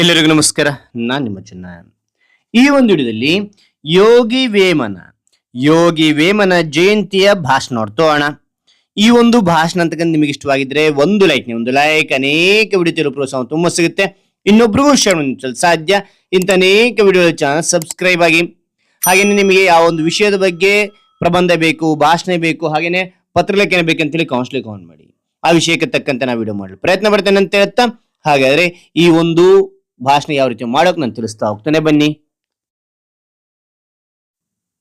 ಎಲ್ಲರಿಗೂ ನಮಸ್ಕಾರ. ನಾನು ನಿಮ್ಮ ಚಿನ್ನ ಈ ಒಂದು ವಿಡಿಯೋದಲ್ಲಿ ಯೋಗಿ ವೇಮನ ಯೋಗಿ ವೇಮನ ಜಯಂತಿಯ ಭಾಷಣ ನೋಡ್ತೋಣ ಈ ಒಂದು ಭಾಷಣ ಅಂತಕ್ಕಂಥ ನಿಮಗೆ ಇಷ್ಟವಾಗಿದ್ರೆ ಒಂದು ಲೈಕ್ ಒಂದು ಲೈಕ್ ಅನೇಕ ವಿಡಿಯೋ ಪ್ರೋತ್ಸಾಹ ತುಂಬ ಸಿಗುತ್ತೆ. ಇನ್ನೊಬ್ರಿಗೂ ಶೇರ್ ಸಾಧ್ಯ. ಇಂಥ ಅನೇಕ ವಿಡಿಯೋ ಚಾನಲ್ ಸಬ್ಸ್ಕ್ರೈಬ್ ಆಗಿ. ಹಾಗೇನೆ ನಿಮಗೆ ಯಾವ ಒಂದು ವಿಷಯದ ಬಗ್ಗೆ ಪ್ರಬಂಧ ಬೇಕು, ಭಾಷಣ ಬೇಕು, ಹಾಗೇನೆ ಪತ್ರಲೇಖನ ಬೇಕಂತೇಳಿ ಕೌನ್ಸಿಲಿಂಗ್ ಕೌಂಟ್ ಮಾಡಿ. ಆ ವಿಷಯಕ್ಕೆ ತಕ್ಕಂತೆ ನಾವು ವಿಡಿಯೋ ಮಾಡಲು ಪ್ರಯತ್ನ ಪಡ್ತೇನೆ ಅಂತ ಹೇಳ್ತಾ. ಹಾಗಾದ್ರೆ ಈ ಒಂದು ಭಾಷಣ ಯಾವ ರೀತಿ ಮಾಡೋಕೆ ನಾನು ತಿಳಿಸ್ತಾ ಹೋಗ್ತಾನೆ. ಬನ್ನಿ.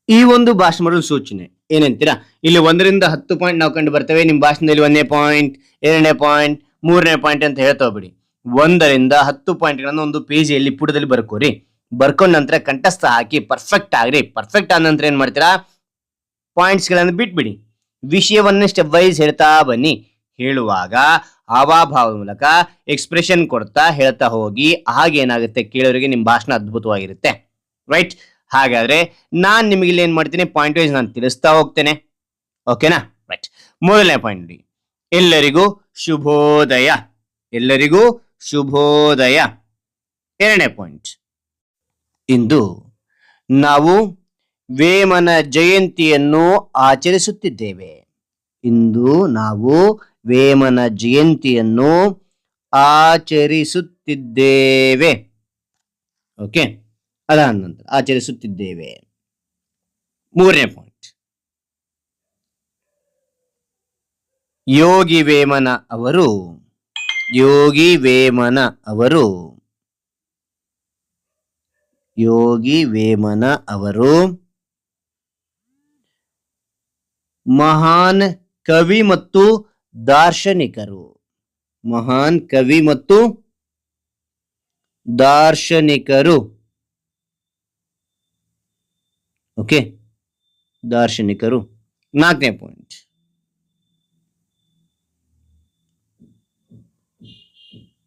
ಈ ಒಂದು ಭಾಷಣ ಮಾಡಲು ಸೂಚನೆ ಏನಂತೀರಾ? ಇಲ್ಲಿ ಒಂದರಿಂದ ಹತ್ತು ಪಾಯಿಂಟ್ ನಾವು ಕಂಡು ಬರ್ತೇವೆ. ನಿಮ್ಮ ಭಾಷಣದಲ್ಲಿ ಒಂದನೇ ಪಾಯಿಂಟ್ ಎರಡನೇ ಪಾಯಿಂಟ್ ಮೂರನೇ ಪಾಯಿಂಟ್ ಅಂತ ಹೇಳ್ತಾ ಹೋಗ್ಬಿಡಿ. ಒಂದರಿಂದ ಹತ್ತು ಪಾಯಿಂಟ್ಗಳನ್ನು ಒಂದು ಪೇಜಿಯಲ್ಲಿ ಪುಟದಲ್ಲಿ ಬರ್ಕೋರಿ. ಬರ್ಕೊಂಡ ನಂತರ ಕಂಠಸ್ಥ ಹಾಕಿ ಪರ್ಫೆಕ್ಟ್ ಆಗ್ರಿ. ಪರ್ಫೆಕ್ಟ್ ಆದ ನಂತರ ಏನ್ ಮಾಡ್ತೀರಾ? ಪಾಯಿಂಟ್ಸ್ಗಳನ್ನು ಬಿಟ್ಬಿಡಿ. ವಿಷಯವನ್ನ ಸ್ಟೆಪ್ ವೈಸ್ ಹೇಳ್ತಾ ಬನ್ನಿ. ಹೇಳುವಾಗ ಹಾವಾಭಾವದ ಮೂಲಕ ಎಕ್ಸ್ಪ್ರೆಷನ್ ಕೊಡ್ತಾ ಹೇಳ್ತಾ ಹೋಗಿ, ಹಾಗೇನಾಗುತ್ತೆ ಕೇಳೋರಿಗೆ ನಿಮ್ಮ ಭಾಷಣ ಅದ್ಭುತವಾಗಿರುತ್ತೆ. ರೈಟ್ ಹಾಗಾದ್ರೆ ನಾನು ನಿಮಗೆ ಇಲ್ಲಿ ಏನ್ ಮಾಡ್ತೀನಿ? ಪಾಯಿಂಟ್ ವೈಸ್ ನಾನು ತಿಳಿಸ್ತಾ ಹೋಗ್ತೇನೆ. ಓಕೆನಾ ರೈಟ್ ಮೊದಲನೇ ಪಾಯಿಂಟ್ ಎಲ್ಲರಿಗೂ ಶುಭೋದಯ. ಎಲ್ಲರಿಗೂ ಶುಭೋದಯ. ಎರಡನೇ ಪಾಯಿಂಟ್ ಇಂದು ನಾವು ವೇಮನ ಜಯಂತಿಯನ್ನು ಆಚರಿಸುತ್ತಿದ್ದೇವೆ. ಇಂದು ನಾವು ವೇಮನ ಜಯಂತಿಯನ್ನು ಆಚರಿಸುತ್ತಿದ್ದೇವೆ. ಓಕೆ ಅದಾದ ನಂತರ ಆಚರಿಸುತ್ತಿದ್ದೇವೆ. ಮೂರನೇ ಪಾಯಿಂಟ್ ಯೋಗಿ ವೇಮನ ಅವರು, ಯೋಗಿ ವೇಮನ ಅವರು, ಯೋಗಿ ವೇಮನ ಅವರು ಮಹಾನ್ ಕವಿ ಮತ್ತು ದಾರ್ಶನಿಕರು. ಮಹಾನ್ ಕವಿ ಮತ್ತು ದಾರ್ಶನಿಕರು. ಓಕೆ, ದಾರ್ಶನಿಕರು. ನಾಲ್ಕನೇ ಪಾಯಿಂಟ್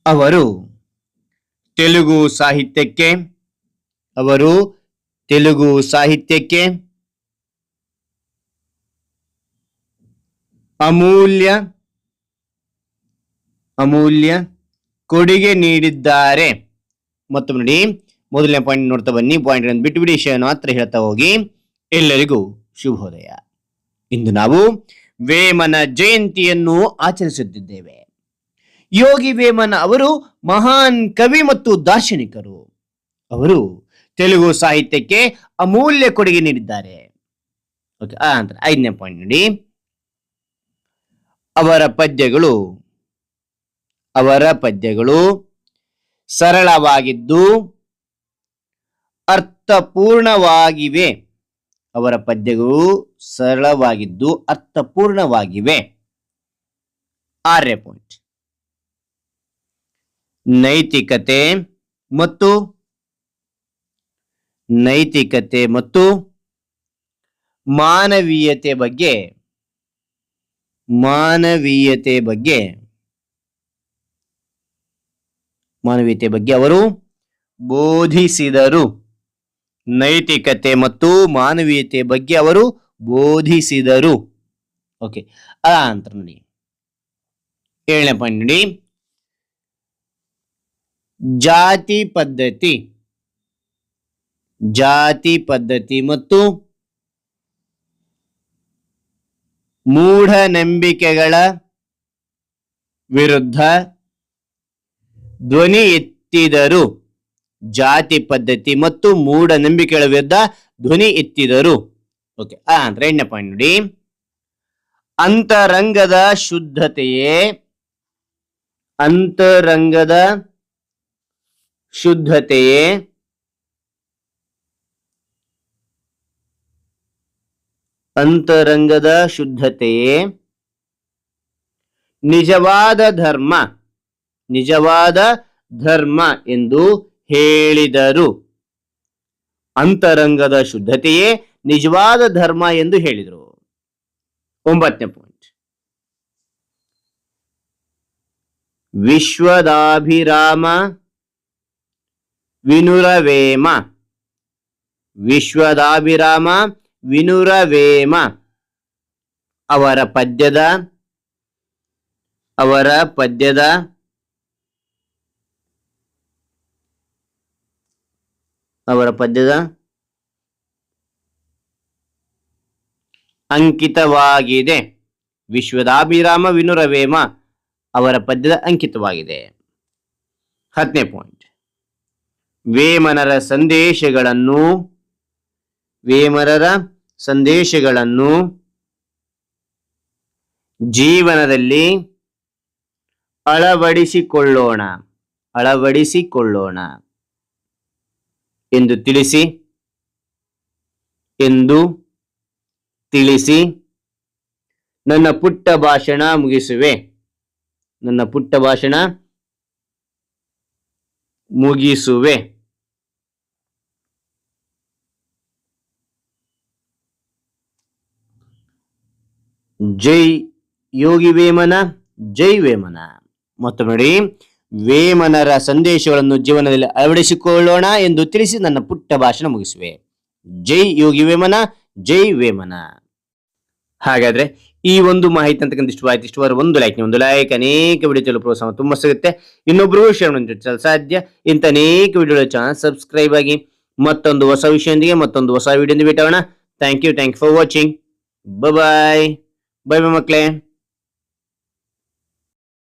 ಅವರು ತೆಲುಗು ಸಾಹಿತ್ಯಕ್ಕೆ, ಅವರು ತೆಲುಗು ಸಾಹಿತ್ಯಕ್ಕೆ ಅಮೂಲ್ಯ ಅಮೂಲ್ಯ ಕೊಡುಗೆ ನೀಡಿದ್ದಾರೆ. ಮತ್ತು ನೋಡಿ, ಮೊದಲನೇ ಪಾಯಿಂಟ್ ನೋಡ್ತಾ ಬನ್ನಿ. ಪಾಯಿಂಟ್ ಬಿಟ್ಟು ಬಿಡಿ ವಿಷಯ ಮಾತ್ರ ಹೇಳ್ತಾ ಹೋಗಿ. ಎಲ್ಲರಿಗೂ ಶುಭೋದಯ. ಇಂದು ನಾವು ವೇಮನ ಜಯಂತಿಯನ್ನು ಆಚರಿಸುತ್ತಿದ್ದೇವೆ. ಯೋಗಿ ವೇಮನ ಅವರು ಮಹಾನ್ ಕವಿ ಮತ್ತು ದಾರ್ಶನಿಕರು. ಅವರು ತೆಲುಗು ಸಾಹಿತ್ಯಕ್ಕೆ ಅಮೂಲ್ಯ ಕೊಡುಗೆ ನೀಡಿದ್ದಾರೆ. ಆ ನಂತರ ಐದನೇ ಪಾಯಿಂಟ್ ನೋಡಿ. ಅವರ ಪದ್ಯಗಳು ಅವರ ಪದ್ಯಗಳು ಸರಳವಾಗಿದ್ದು ಅರ್ಥಪೂರ್ಣವಾಗಿವೆ. ಅವರ ಪದ್ಯಗಳು ಸರಳವಾಗಿದ್ದು ಅರ್ಥಪೂರ್ಣವಾಗಿವೆ. ಆರ್ಯ ಪಾಯಿಂಟ್ ನೈತಿಕತೆ ಮತ್ತು ನೈತಿಕತೆ ಮತ್ತು ಮಾನವೀಯತೆ ಬಗ್ಗೆ ಮಾನವೀಯತೆ ಬಗ್ಗೆ. ಮಾನವೀಯತೆ ಬಗ್ಗೆ ಅವರು ಬೋಧಿಸಿದರು. ನೈತಿಕತೆ ಮತ್ತು ಮಾನವೀಯತೆ ಬಗ್ಗೆ ಅವರು ಬೋಧಿಸಿದರು. ಓಕೆ, ಅದ ನೋಡಿ. ಏಳನೇ ಪಾಯಿಂಟ್ ನೋಡಿ. ಜಾತಿ ಪದ್ಧತಿ. ಜಾತಿ ಪದ್ಧತಿ ಮತ್ತು ಮೂಢನಂಬಿಕೆಗಳ ವಿರುದ್ಧ ಧ್ವನಿ ಎತ್ತಿದರು ಜಾತಿ ಪದ್ಧತಿ ಮತ್ತು ಮೂಢನಂಬಿಕೆಗಳ ವಿರುದ್ಧ ಧ್ವನಿ ಎತ್ತಿದರು. ಓಕೆ ಅಂದ್ರೆ ಎಣ್ಣೆ ಪಾಯಿಂಟ್ ನೋಡಿ. ಅಂತರಂಗದ ಶುದ್ಧತೆಯೇ ಅಂತರಂಗದ ಶುದ್ಧತೆಯೇ ಅಂತರಂಗದ ಶುದ್ಧತೆಯೇ? ನಿಜವಾದ ಧರ್ಮ ನಿಜವಾದ ಧರ್ಮ ಎಂದು ಹೇಳಿದರು. ಅಂತರಂಗದ ಶುದ್ಧತೆಯೇ ನಿಜವಾದ ಧರ್ಮ ಎಂದು ಹೇಳಿದರು. ಒಂಬತ್ತನೇ ಪಾಯಿಂಟ್ ವಿಶ್ವದಾಭಿರಾಮ, ವಿನುರವೇಮ, ವಿಶ್ವದಾಭಿರಾಮ ವಿನುರವೇಮ. ಅವರ ಪದ್ಯದ ಅವರ ಪದ್ಯದ ಅವರ ಪದ್ಯದ, ಅಂಕಿತವಾಗಿದೆ. ವಿಶ್ವದಾಭಿರಾಮ ವಿನುರವೇಮ ಅವರ ಪದ್ಯದ ಅಂಕಿತವಾಗಿದೆ. ಹತ್ತನೇ ಪಾಯಿಂಟ್ ವೇಮನರ ಸಂದೇಶಗಳನ್ನು ವೇಮನರ ಸಂದೇಶಗಳನ್ನು ಜೀವನದಲ್ಲಿ ಅಳವಡಿಸಿಕೊಳ್ಳೋಣ ಅಳವಡಿಸಿಕೊಳ್ಳೋಣ ಎಂದು ತಿಳಿಸಿ ಎಂದು ತಿಳಿಸಿ ನನ್ನ ಪುಟ್ಟ ಭಾಷಣ ಮುಗಿಸುವೆ. ನನ್ನ ಪುಟ್ಟ ಭಾಷಣ ಮುಗಿಸುವೆ. ಜೈ ಯೋಗಿ ವೇಮನ, ಜೈ ವೇಮನ. ಮತ್ತೊಮ್ಮೆ ನೋಡಿ, ವೇಮನರ ಸಂದೇಶಗಳನ್ನು ಜೀವನದಲ್ಲಿ ಅಳವಡಿಸಿಕೊಳ್ಳೋಣ ಎಂದು ತಿಳಿಸಿ ನನ್ನ ಪುಟ್ಟ ಭಾಷಣ ಮುಗಿಸುವೆ. ಜೈ ಯೋಗಿ ವೇಮನ, ಜೈ ವೇಮನ. ಹಾಗಾದ್ರೆ ಈ ಒಂದು ಮಾಹಿತಿ ಅಂತಕ್ಕಂಥ ಇಷ್ಟು ಆಯ್ತು ಇಷ್ಟವಾದ ಒಂದು ಲೈಕ್ ಒಂದು ಲೈಕ್ ಅನೇಕ ವಿಡಿಯೋ ಚಲೋ ಪ್ರೋತ್ಸಾಹ ತುಂಬಾ ಸಿಗುತ್ತೆ. ಇನ್ನೊಬ್ರಿಗೂ ಶೇರ್ ಮಾಡಲು ಸಾಧ್ಯ. ಇಂಥ ಅನೇಕ ವಿಡಿಯೋ ಚಾನಲ್ ಸಬ್ಸ್ಕ್ರೈಬ್ ಆಗಿ ಮತ್ತೊಂದು ಹೊಸ ವಿಷಯದೊಂದಿಗೆ ಮತ್ತೊಂದು ಹೊಸ video ಬಿಟ್ಟೋಣ thank you thank you for watching bye bye bye ಮಕ್ಕಳೇ